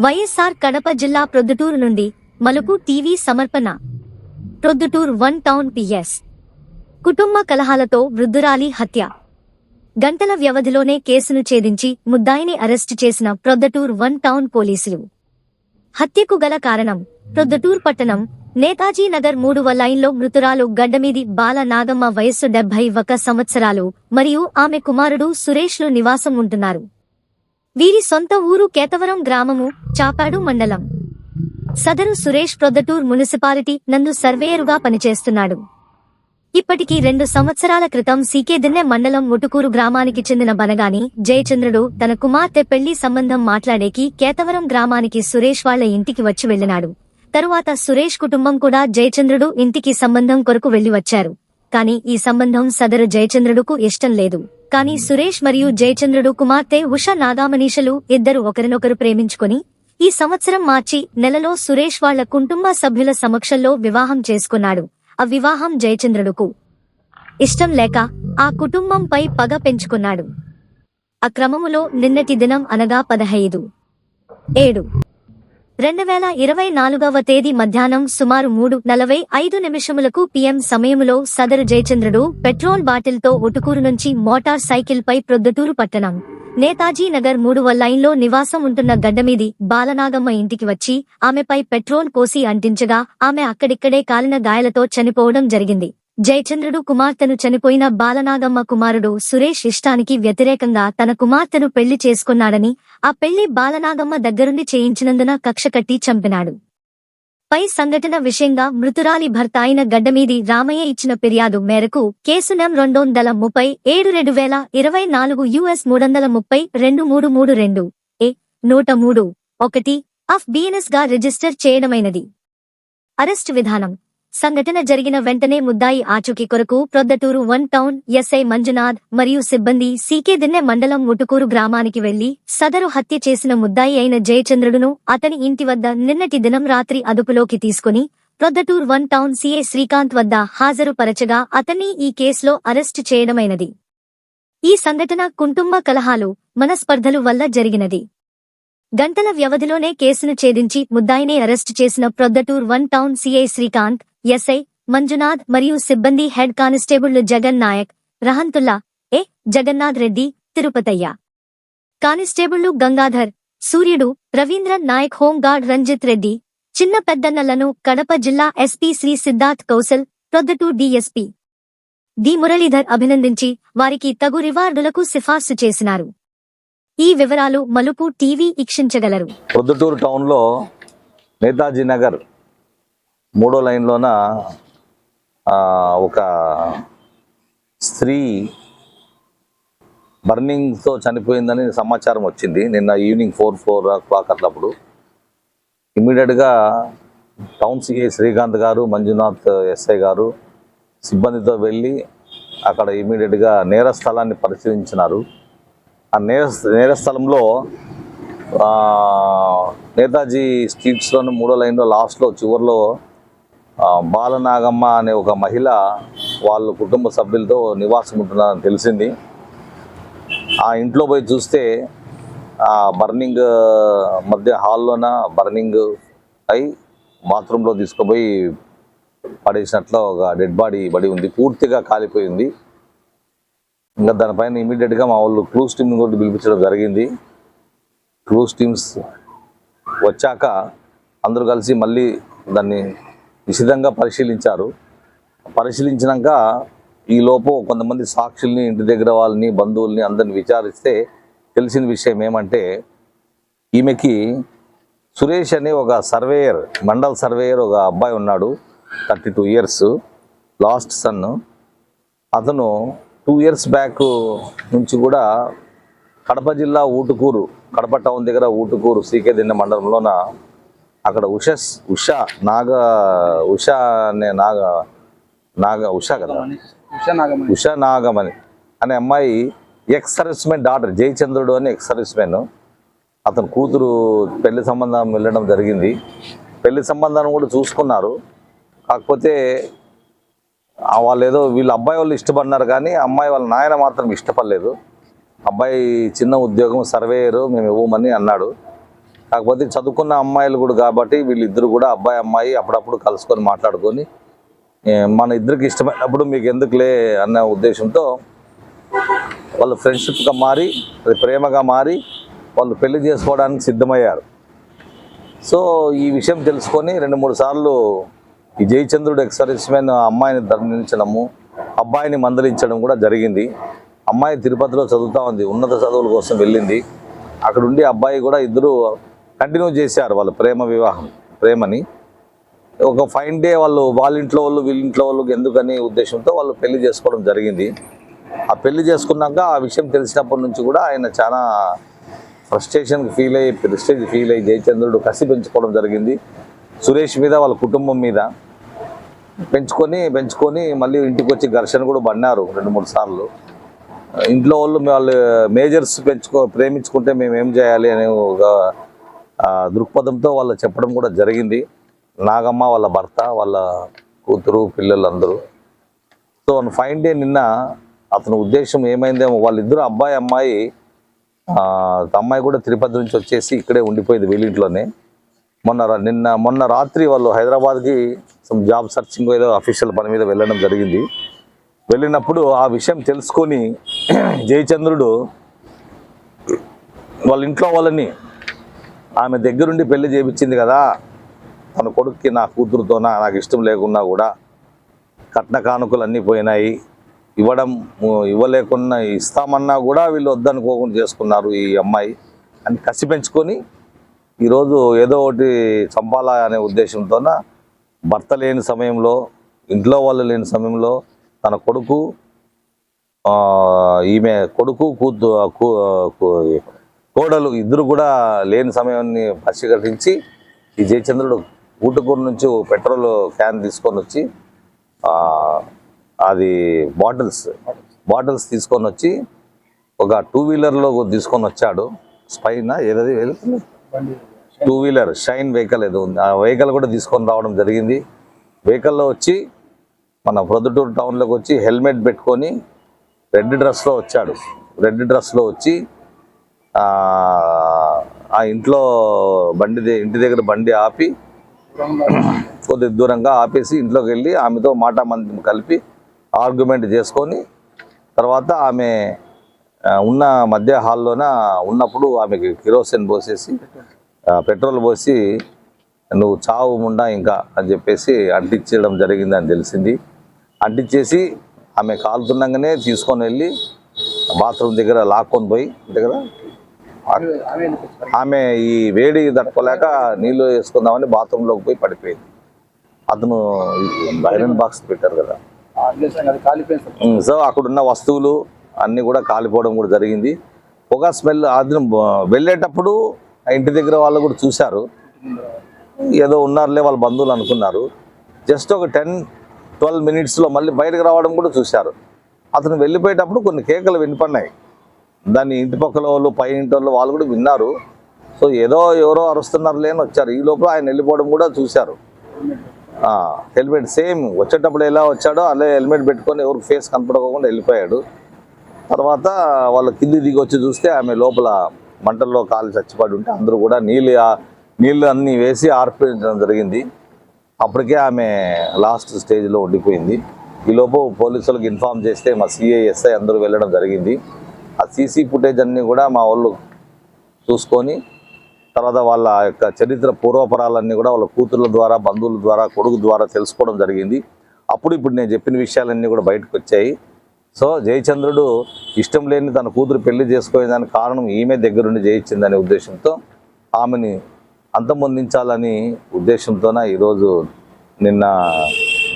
వైఎస్ఆర్ కడప జిల్లా ప్రొద్దుటూరు నుండి మలుపు టీవీ సమర్పణ. Proddatur one town PS. కుటుంబ కలహాలతో వృద్ధురాలి హత్య. గంటల వ్యవధిలోనే కేసును ఛేదించి ముద్దాయిని అరెస్టు చేసిన ప్రొద్దటూర్ వన్ టౌన్ పోలీసులు. హత్యకు గల కారణం ప్రొద్దటూర్ పట్టణం నేతాజీ నగర్ మూడవ లైన్లో మృతురాలు గడ్డమీది బాల నాగమ్మ వయస్సు డెబ్బై ఒక సంవత్సరాలు మరియు ఆమె కుమారుడు సురేష్లు నివాసం ఉంటున్నారు. వీరి సొంత ఊరు కేతవరం గ్రామము చాపాడు మండలం. సదరు సురేష్ ప్రొద్దటూర్ మున్సిపాలిటీ నందు సర్వేయరుగా పనిచేస్తున్నాడు. ఇప్పటికీ రెండు సంవత్సరాల క్రితం సీకేదిన్నె మండలం ముటుకూరు గ్రామానికి చెందిన బనగాని జయచంద్రుడు తన కుమార్తె పెళ్ళి సంబంధం మాట్లాడేకి కేతవరం గ్రామానికి సురేష్ వాళ్ళ ఇంటికి వచ్చి వెళ్ళినాడు తరువాత సురేష్ కుటుంబం కూడా జయచంద్రుడు ఇంటికి సంబంధం కొరకు వెళ్ళి వచ్చారు. కాని ఈ సంబంధం సదరు జయచంద్రుడుకు ఇష్టం లేదు. కానీ సురేష్ మరియు జయచంద్రుడు కుమార్తె ఉష నాగామనీషలు ఇద్దరు ఒకరినొకరు ప్రేమించుకొని ఈ సంవత్సరం మార్చి నెలలో సురేష్ వాళ్ళ కుటుంబ సభ్యుల సమక్షంలో వివాహం చేసుకున్నాడు. ఆ వివాహం జయచంద్రుడుకు ఇష్టం లేక ఆ కుటుంబంపై పగ పెంచుకున్నాడు. ఆ క్రమములో నిన్నటి దినం అనగా పదహైదు. ఏడు. రెండు వేల ఇరవై నాలుగవ తేదీ మధ్యాహ్నం సుమారు మూడు నలభై ఐదు నిమిషములకు పిఎం సమయములో సదరు జయచంద్రుడు పెట్రోల్ బాటిల్తో ఒటుకూరు నుంచి మోటార్ సైకిల్ పై ప్రొద్దుటూరు పట్టణం. నేతాజీ నగర్ మూడవ లైన్లో నివాసం ఉంటున్న గడ్డమీది బాలనాగమ్మ ఇంటికి వచ్చి ఆమెపై పెట్రోల్ కోసి అంటించగా ఆమె అక్కడిక్కడే కాలిన గాయాలతో చనిపోవడం జరిగింది. జయచంద్రుడు కుమార్తెను చనిపోయిన బాలనాగమ్మ కుమారుడు సురేష్ ఇష్టానికి వ్యతిరేకంగా తన కుమార్తెను పెళ్ళి చేసుకున్నాడని ఆ పెళ్ళి బాలనాగమ్మ దగ్గరుండి చేయించినందున కక్ష కట్టి చంపినాడు. పై సంఘటన విషయంగా మృతురాలి భర్త అయిన గడ్డమీది రామయ్య ఇచ్చిన ఫిర్యాదు మేరకు కేసు నం రెండొందల ముప్పై ఏడు రెండు వేల ఇరవై నాలుగు యుఎస్ వందల ముప్పై రెండు మూడు మూడు రెండు ఏ నూట మూడు ఒకటి అఫ్ బిఎన్ఎస్గా రిజిస్టర్ చేయడమైనది. అరెస్ట్ విధానం. సంఘటన జరిగిన వెంటనే ముద్దాయి ఆచూకీ కొరకు Proddatur one town SI Manjunath మరియు సిబ్బంది సీకే దిన్నె మండలం ముటుకూరు గ్రామానికి వెళ్ళి సదరు హత్య చేసిన ముద్దాయి అయిన జయచంద్రుడును అతని ఇంటి వద్ద నిన్నటి దినం రాత్రి అదుపులోకి తీసుకుని Proddatur one town CI Srikanth వద్ద హాజరుపరచగా అతన్ని ఈ కేసులో అరెస్టు చేయడమైనది. ఈ సంఘటన కుటుంబ కలహాలు మనస్పర్ధలు వల్ల జరిగినది. గంటల వ్యవధిలోనే కేసును ఛేదించి ముద్దాయిని అరెస్టు చేసిన Proddatur one town CI Srikanth SI Manjunath మరియు సిబ్బంది హెడ్ కానిస్టేబుళ్ళు జగన్ నాయక్ రహంతుల్లా ఏ జగన్నాథ్ రెడ్డి తిరుపతయ్య. కానిస్టేబుళ్ళు గంగాధర్ సూర్యుడు రవీంద్ర నాయక్ హోంగార్డ్ రంజిత్ రెడ్డి చిన్న పెద్దన్నలను కడప జిల్లా SP Shri Siddharth Kaushal Proddatur DSP. D. Muralidhar అభినందించి వారికి తగు రివార్డులకు సిఫార్సు చేసినారు. ఈ వివరాలు మలుపు టీవీ ఇక్షించగలరు ప్రొద్దుటూరు టౌన్లో నేతాజీ నగర్ మూడో లైన్లోన ఒక స్త్రీ బర్నింగ్తో చనిపోయిందని సమాచారం వచ్చింది. నిన్న ఈవినింగ్ ఫోర్ ఫోర్ క్లాక్ అట్లప్పుడు. ఇమ్మీడియట్గా టౌన్ సిఐ శ్రీకాంత్ గారు మంజునాథ్ ఎస్ఐ గారు సిబ్బందితో వెళ్ళి అక్కడ ఇమీడియట్గా నేర స్థలాన్ని పరిశీలించినారు. ఆ నేర నేర స్థలంలో నేతాజీ స్ట్రీట్స్లోని మూడో లైన్లో లాస్ట్లో చివరిలో బాలనాగమ్మ అనే ఒక మహిళ వాళ్ళ కుటుంబ సభ్యులతో నివాసం ఉంటున్నారని తెలిసింది. ఆ ఇంట్లో పోయి చూస్తే ఆ బర్నింగ్ మధ్య హాల్లోన బర్నింగ్ అయి బాత్రూంలో తీసుకుపోయి పడేసినట్లు ఒక డెడ్ బాడీ పడి ఉంది. పూర్తిగా కాలిపోయింది. ఇంకా దానిపైన ఇమీడియట్గా మా వాళ్ళు క్లూస్ టీమ్ని కూడా పిలిపించడం జరిగింది. క్లూస్ టీమ్స్ వచ్చాక అందరూ కలిసి మళ్ళీ దాన్ని నిశితంగా పరిశీలించారు. పరిశీలించినాక ఈ లోపు కొంతమంది సాక్షుల్ని ఇంటి దగ్గర వాళ్ళని బంధువుల్ని అందరిని విచారిస్తే తెలిసిన విషయం ఏమంటే ఈమెకి సురేష్ అనే ఒక సర్వేయర్ మండల్ సర్వేయర్ ఒక అబ్బాయి ఉన్నాడు thirty two years last son. అతను టూ ఇయర్స్ బ్యాక్ నుంచి కూడా కడప జిల్లా ఊటుకూరు కడప టౌన్ దగ్గర ఊటుకూరు సీకే దిన్న మండలంలోన అక్కడ ఉషస్ ఉషా నాగ ఉషా అనే నాగ నాగ ఉషా కదా? ఉషా నాగమణి. అనే అమ్మాయి ఎక్స్ సర్వీస్మెన్ డాటర్ జయచంద్రుడు అని ఎక్స్ సర్వీస్మెన్ అతను కూతురు పెళ్ళి సంబంధం వెళ్ళడం జరిగింది. పెళ్ళి సంబంధాన్ని కూడా చూసుకున్నారు. కాకపోతే వాళ్ళు ఏదో వీళ్ళ అబ్బాయి వాళ్ళు ఇష్టపడినారు కానీ అమ్మాయి వాళ్ళ నాయన మాత్రం ఇష్టపడలేదు. అబ్బాయి చిన్న ఉద్యోగం సర్వేయరు మేము ఇవ్వమని అన్నాడు. కాకపోతే చదువుకున్న అమ్మాయిలు కూడా కాబట్టి వీళ్ళిద్దరు కూడా అబ్బాయి అమ్మాయి అప్పుడప్పుడు కలుసుకొని మాట్లాడుకొని మన ఇద్దరికి ఇష్టమైనప్పుడు మీకు ఎందుకులే అన్న ఉద్దేశంతో వాళ్ళు ఫ్రెండ్షిప్గా మారి అది ప్రేమగా మారి వాళ్ళు పెళ్ళి చేసుకోవడానికి సిద్ధమయ్యారు. సో ఈ విషయం తెలుసుకొని రెండు మూడు సార్లు ఈ జయచంద్రుడు ఎక్స్ అమ్మాయిని దండించడము అబ్బాయిని మందలించడం కూడా జరిగింది. అమ్మాయి తిరుపతిలో చదువుతా ఉంది ఉన్నత చదువుల కోసం వెళ్ళింది. అక్కడ ఉండి అబ్బాయి కూడా ఇద్దరు కంటిన్యూ చేశారు వాళ్ళ ప్రేమ వివాహం ప్రేమని. ఒక ఫైన్ డే వాళ్ళు వాళ్ళ ఇంట్లో వాళ్ళు వీళ్ళింట్లో వాళ్ళు ఎందుకని ఉద్దేశంతో వాళ్ళు పెళ్ళి చేసుకోవడం జరిగింది. ఆ పెళ్ళి చేసుకున్నాక ఆ విషయం తెలిసినప్పటి నుంచి కూడా ఆయన చాలా ఫ్రస్ట్రేషన్కి ఫీల్ అయ్యి ప్రెస్టేజ్ ఫీల్ అయ్యి జయచంద్రుడు కసి పెంచుకోవడం జరిగింది. సురేష్ మీద వాళ్ళ కుటుంబం మీద పెంచుకొని పెంచుకొని మళ్ళీ ఇంటికి వచ్చి ఘర్షణ కూడా పడినారు రెండు మూడు సార్లు. ఇంట్లో వాళ్ళు వాళ్ళు మేజర్స్ పెంచుకో ప్రేమించుకుంటే మేము ఏం చేయాలి అనే ఒక దృక్పథంతో వాళ్ళు చెప్పడం కూడా జరిగింది. నాగమ్మ వాళ్ళ భర్త వాళ్ళ కూతురు పిల్లలందరూ. సో వన్ ఫైన్ డే నిన్న అతని ఉద్దేశం ఏమైందేమో వాళ్ళిద్దరు అబ్బాయి అమ్మాయి అమ్మాయి కూడా తిరుపతి నుంచి వచ్చేసి ఇక్కడే ఉండిపోయింది వీళ్ళింట్లోనే. మొన్న నిన్న మొన్న రాత్రి వాళ్ళు హైదరాబాద్కి సమ్ జాబ్ సర్చింగ్ ఏదో అఫీషియల్ పని మీద వెళ్ళడం జరిగింది. వెళ్ళినప్పుడు ఆ విషయం తెలుసుకొని జయచంద్రుడు వాళ్ళ ఇంట్లో వాళ్ళని ఆమె దగ్గరుండి పెళ్ళి చేయించింది కదా. తన కొడుక్కి నా కూతురుతోన నాకు ఇష్టం లేకున్నా కూడా కట్న కానుకలు అన్నీ పోయినాయి. ఇవ్వడం ఇవ్వలేకున్నా ఇస్తామన్నా కూడా వీళ్ళు వద్దనుకోకుండా చేసుకున్నారు ఈ అమ్మాయి. అని కసి పెంచుకొని ఈరోజు ఏదో ఒకటి చంపాలా అనే ఉద్దేశంతోన భర్త లేని సమయంలో ఇంట్లో వాళ్ళు లేని సమయంలో తన కొడుకు ఈమె కొడుకు కూతు కూ- కోడలు ఇద్దరు కూడా లేని సమయాన్ని పరిశీకరించి ఈ జయచంద్రుడు ఊటుకూరు నుంచి పెట్రోల్ క్యాన్ తీసుకొని వచ్చి అది బాటిల్స్ బాటిల్స్ తీసుకొని వచ్చి ఒక టూ వీలర్లో తీసుకొని వచ్చాడు. స్పైన్? ఏదది? వెళ్తుంది టూ వీలర్ షైన్ వెహికల్ ఏదో ఉంది. ఆ వెహికల్ కూడా తీసుకొని రావడం జరిగింది. వెహికల్లో వచ్చి మన ప్రొద్దుటూరు టౌన్లోకి వచ్చి హెల్మెట్ పెట్టుకొని రెడ్ డ్రెస్లో వచ్చాడు. రెడ్ డ్రెస్లో వచ్చి ఆ, ఇంట్లో బండి ఇంటి దగ్గర బండి ఆపి కొద్ది దూరంగా ఆపేసి ఇంట్లోకి వెళ్ళి ఆమెతో మాట మంది కలిపి ఆర్గ్యుమెంట్ చేసుకొని తర్వాత ఆమె ఉన్న మధ్య హాల్లోన ఉన్నప్పుడు ఆమెకి కిరోసిన్ పోసేసి పెట్రోల్ పోసి నువ్వు చావు ఉండా ఇంకా అని చెప్పేసి అంటించడం జరిగిందని తెలిసింది. అంటించేసి ఆమె కాలుతుండగానే తీసుకొని వెళ్ళి బాత్రూమ్ దగ్గర లాక్కొని పోయి దగ్గర కదా? ఆమె ఈ వేడి తట్టుకోలేక నీళ్ళు వేసుకుందామని బాత్రూంలోకి పోయి పడిపోయింది. అతను ఐరన్ బాక్స్ పెట్టారు కదా. సో అక్కడ ఉన్న వస్తువులు అన్నీ కూడా కాలిపోవడం కూడా జరిగింది. పొగ స్మెల్ అది వెళ్ళేటప్పుడు ఆ ఇంటి దగ్గర వాళ్ళు కూడా చూశారు. ఏదో ఉన్నారులే వాళ్ళ బంధువులు అనుకున్నారు. జస్ట్ ఒక టెన్ ట్వెల్వ్ మినిట్స్లో మళ్ళీ బయటకు రావడం కూడా చూశారు. అతను వెళ్ళిపోయేటప్పుడు కొన్ని కేకలు వినిపడినాయి. దాన్ని ఇంటి పక్కల వాళ్ళు పై ఇంటి వాళ్ళు వాళ్ళు కూడా విన్నారు. సో ఏదో ఎవరో అరుస్తున్నారు లేని వచ్చారు. ఈ లోపల ఆయన వెళ్ళిపోవడం కూడా చూశారు. హెల్మెట్ సేమ్ వచ్చేటప్పుడు ఎలా వచ్చాడో అలా హెల్మెట్ పెట్టుకొని ఎవరు ఫేస్ కనపడకుండా వెళ్ళిపోయాడు. తర్వాత వాళ్ళు కింది దిగి వచ్చి చూస్తే ఆమె లోపల మంటల్లో కాలు చచ్చిపడి ఉంటే అందరూ కూడా నీళ్ళు నీళ్ళు అన్నీ వేసి ఆర్పించడం జరిగింది. అప్పటికే ఆమె లాస్ట్ స్టేజ్లో ఉండిపోయింది. ఈ పోలీసులకు ఇన్ఫామ్ చేస్తే మా సిఐఎస్ఐ అందరూ వెళ్ళడం జరిగింది. ఆ సీసీ ఫుటేజ్ అన్నీ కూడా మా వాళ్ళు చూసుకొని తర్వాత వాళ్ళ యొక్క చరిత్ర పూర్వపరాలన్నీ కూడా వాళ్ళ కూతుర్ల ద్వారా బంధువుల ద్వారా కొడుకు ద్వారా తెలుసుకోవడం జరిగింది. అప్పుడు ఇప్పుడు నేను చెప్పిన విషయాలన్నీ కూడా బయటకు వచ్చాయి. సో జయచంద్రుడు ఇష్టం లేని తన కూతురు పెళ్ళి చేసుకునేదానికి కారణం ఈమె దగ్గరుండి జయించిందనే ఉద్దేశంతో ఆమెని అంతమొందించాలని ఉద్దేశంతోన ఈరోజు నిన్న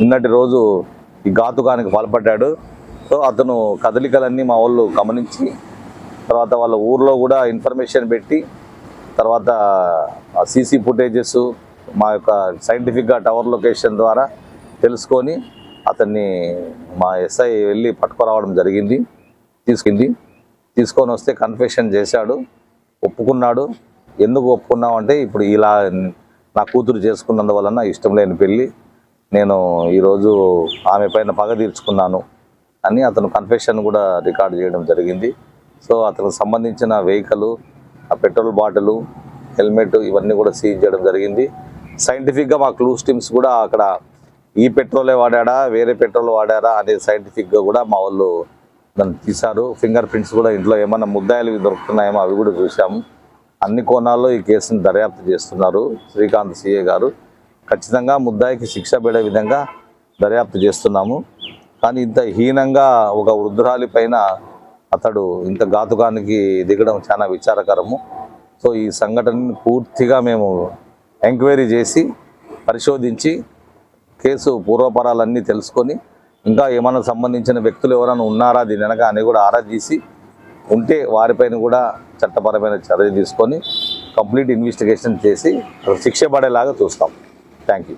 నిన్నటి రోజు ఈ ఘాతుకానికి పాల్పడ్డాడు. అతను కదలికలన్నీ మా వాళ్ళు గమనించి తర్వాత వాళ్ళ ఊర్లో కూడా ఇన్ఫర్మేషన్ పెట్టి తర్వాత సీసీ ఫుటేజెస్ మా యొక్క సైంటిఫిక్గా టవర్ లొకేషన్ ద్వారా తెలుసుకొని అతన్ని మా ఎస్ఐ వెళ్ళి పట్టుకురావడం జరిగింది తీసుకుంది. తీసుకొని వస్తే కన్ఫెషన్ చేశాడు ఒప్పుకున్నాడు. ఎందుకు ఒప్పుకున్నామంటే ఇప్పుడు ఇలా నా కూతురు చేసుకున్నందువలన ఇష్టం లేని పెళ్ళి. నేను ఈరోజు ఆమె పైన పగ తీర్చుకున్నాను. అని అతను కన్ఫెషన్ కూడా రికార్డ్ చేయడం జరిగింది. సో అతనికి సంబంధించిన వెహికల్ ఆ పెట్రోల్ బాటిల్ హెల్మెట్ ఇవన్నీ కూడా సీజ్ చేయడం జరిగింది. సైంటిఫిక్గా మా క్లూస్ టీమ్స్ కూడా అక్కడ ఈ పెట్రోలే వాడాడా వేరే పెట్రోల్ వాడారా అనేది సైంటిఫిక్గా కూడా మా వాళ్ళు దాన్ని తీశారు. ఫింగర్ ప్రింట్స్ కూడా ఇంట్లో ఏమైనా ముద్దాయిలు దొరుకుతున్నాయేమో అవి కూడా చూసాము అన్ని కోణాల్లో ఈ కేసును దర్యాప్తు చేస్తున్నారు శ్రీకాంత్ సిఏ గారు. ఖచ్చితంగా ముద్దాయికి శిక్ష పడే విధంగా దర్యాప్తు చేస్తున్నాము. కానీ ఇంత హీనంగా ఒక వృద్ధురాలి పైన అతడు ఇంత ఘాతుకానికి దిగడం చాలా విచారకరము. సో ఈ సంఘటనని పూర్తిగా మేము ఎంక్వైరీ చేసి పరిశోధించి కేసు పూర్వపరాలన్నీ తెలుసుకొని ఇంకా ఏమైనా సంబంధించిన వ్యక్తులు ఎవరైనా ఉన్నారా దీని వెనక అని కూడా ఆరా తీసి ఉంటే వారిపైన కూడా చట్టపరమైన చర్య తీసుకొని కంప్లీట్ ఇన్వెస్టిగేషన్ చేసి శిక్ష పడేలాగా చూస్తాం. Thank you